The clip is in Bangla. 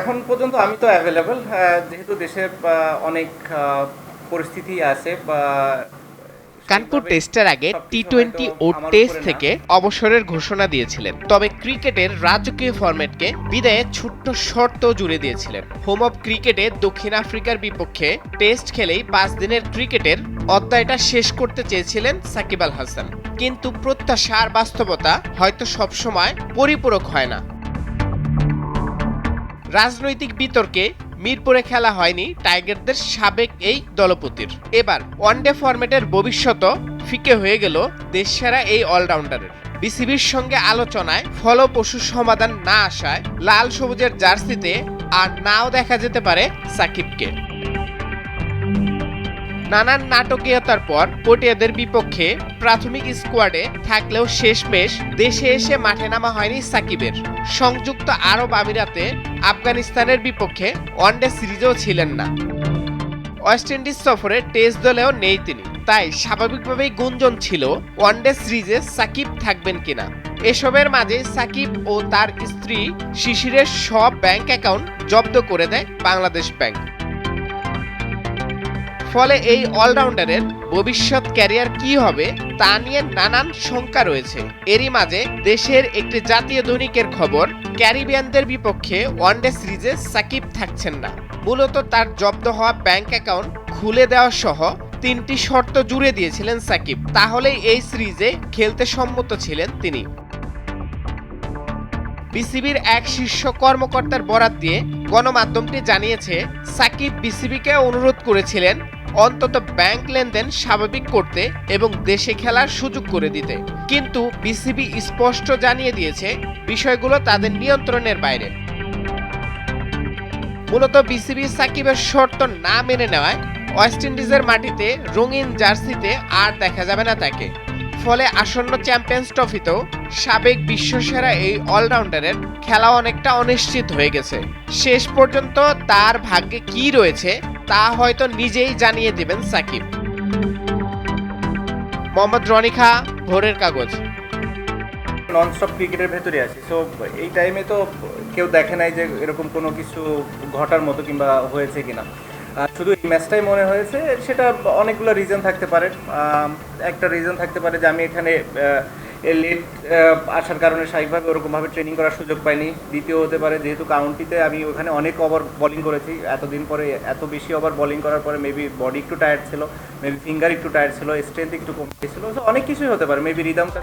এখন পর্যন্ত আমি তো অ্যাভেলেবল যেহেতু দেশে অনেক পরিস্থিতি আছে বা কানপুর টেস্টের আগে টি টোয়েন্টি ও টেস্ট থেকে অবসরের ঘোষণা দিয়েছিলেন। তবে ক্রিকেটের রাজকীয় ফরম্যাটকে বিদায়ে ছোট্ট শর্ত জুড়ে দিয়েছিলেন। হোম অফ ক্রিকেটে দক্ষিণ আফ্রিকার বিপক্ষে টেস্ট খেলেই পাঁচ দিনের ক্রিকেটের অধ্যায়টা শেষ করতে চেয়েছিলেন সাকিব আল হাসান। কিন্তু প্রত্যাশা আর বাস্তবতা হয়তো সবসময় পরিপূরক হয় না। রাজনৈতিক বিতর্কে মিরপুরে খেলা হয়নি টাইগারদের সাবেক এই দলপতির। এবার ওয়ানডে ফরম্যাটের ভবিষ্যৎ ফিকে হয়ে গেল দেশসেরা এই অলরাউন্ডারের। বিসিবির সঙ্গে আলোচনায় ফলপ্রসূ সমাধান না আসায় লাল সবুজের জার্সিতে আর নাও দেখা যেতে পারে সাকিবকে। নানান নাটকীয়তার পর পটিয়াদের বিপক্ষে প্রাথমিক স্কোয়াডে থাকলেও শেষমেশ দেশে এসে মাঠে নামা হয়নি সাকিবের। সংযুক্ত আরব আমিরাতে আফগানিস্তানের বিপক্ষে ওয়ানডে সিরিজেও ছিলেন না। ওয়েস্ট ইন্ডিজ সফরে টেস্ট দলেও নেই তিনি। তাই স্বাভাবিকভাবেই গুঞ্জন ছিল ওয়ানডে সিরিজে সাকিব থাকবেন কিনা। এসবের মাঝে সাকিব ও তার স্ত্রী শিশিরের সব ব্যাংক অ্যাকাউন্ট জব্দ করে দেয় বাংলাদেশ ব্যাংক। ফলে এই অলরাউন্ডারের ভবিষ্যৎ ক্যারিয়ার কি হবে, তা নিয়ে নানান শঙ্কা রয়েছে। এরই মাঝে দেশের একটি জাতীয় দৈনিকের খবর, ক্যারিবিয়ানদের বিপক্ষে ওয়ানডে সিরিজে সাকিব থাকছেন না। মূলত তার জব্দ হওয়া ব্যাংক অ্যাকাউন্ট খুলে দেওয়া সহ তিনটি শর্ত জুড়ে দিয়েছিলেন সাকিব। তাহলেই এই সিরিজে খেলতে সম্মত ছিলেন তিনি। বিসিবির এক শীর্ষ কর্মকর্তার বরাত দিয়ে গণমাধ্যমটি জানিয়েছে, সাকিব বিসিবিকে অনুরোধ করেছিলেন অন্তত ব্যাংক লেনদেন স্বাভাবিক করতে এবং দেশে খেলার সুযোগ করে দিতে। কিন্তু বিসিবি স্পষ্ট জানিয়ে দিয়েছে, বিষয়গুলো তাদের নিয়ন্ত্রণের বাইরে। মূলত বিসিবি সাকিবের শর্ত না মেনে নেওয়ায় ওয়েস্ট ইন্ডিজের মাটিতে রঙিন জার্সিতে আর দেখা যাবে না তাকে। ফলে আসন্ন চ্যাম্পিয়ন্স ট্রফিতেও সাবেক বিশ্বসেরা এই অলরাউন্ডারের খেলা অনেকটা অনিশ্চিত হয়ে গেছে। শেষ পর্যন্ত তার ভাগ্যে কি রয়েছে তা হয়তো নিজেই জানিয়ে দেবেন সাকিব। মোহাম্মদ রনিখা ভোরের কাগজ। নন স্টপ ক্রিকেটের ভেতরে আছি। সো এই টাইমে তো কেউ দেখে নাই যে এরকম কোনো কিছু ঘটার মতো কিংবা হয়েছে কিনা। শুধু এই ম্যাচটাই মনে হয়েছে, সেটা অনেকগুলো রিজন থাকতে পারে। একটা রিজন থাকতে পারে যে আমি এখানে লেট আসার কারণে স্বাভাবিকভাবে ওরকমভাবে ট্রেনিং করার সুযোগ পাইনি। দ্বিতীয় হতে পারে, যেহেতু কাউন্টিতে আমি ওখানে অনেক ওভার বোলিং করেছি, এতদিন পরে এত বেশি ওভার বোলিং করার পরে মেবি বডি একটু টায়ার্ড ছিল মেবি ফিঙ্গার একটু টায়ার্ড ছিল স্ট্রেংথ একটু কমে গেছিল অনেক কিছুই হতে পারে মেবি রিদমটা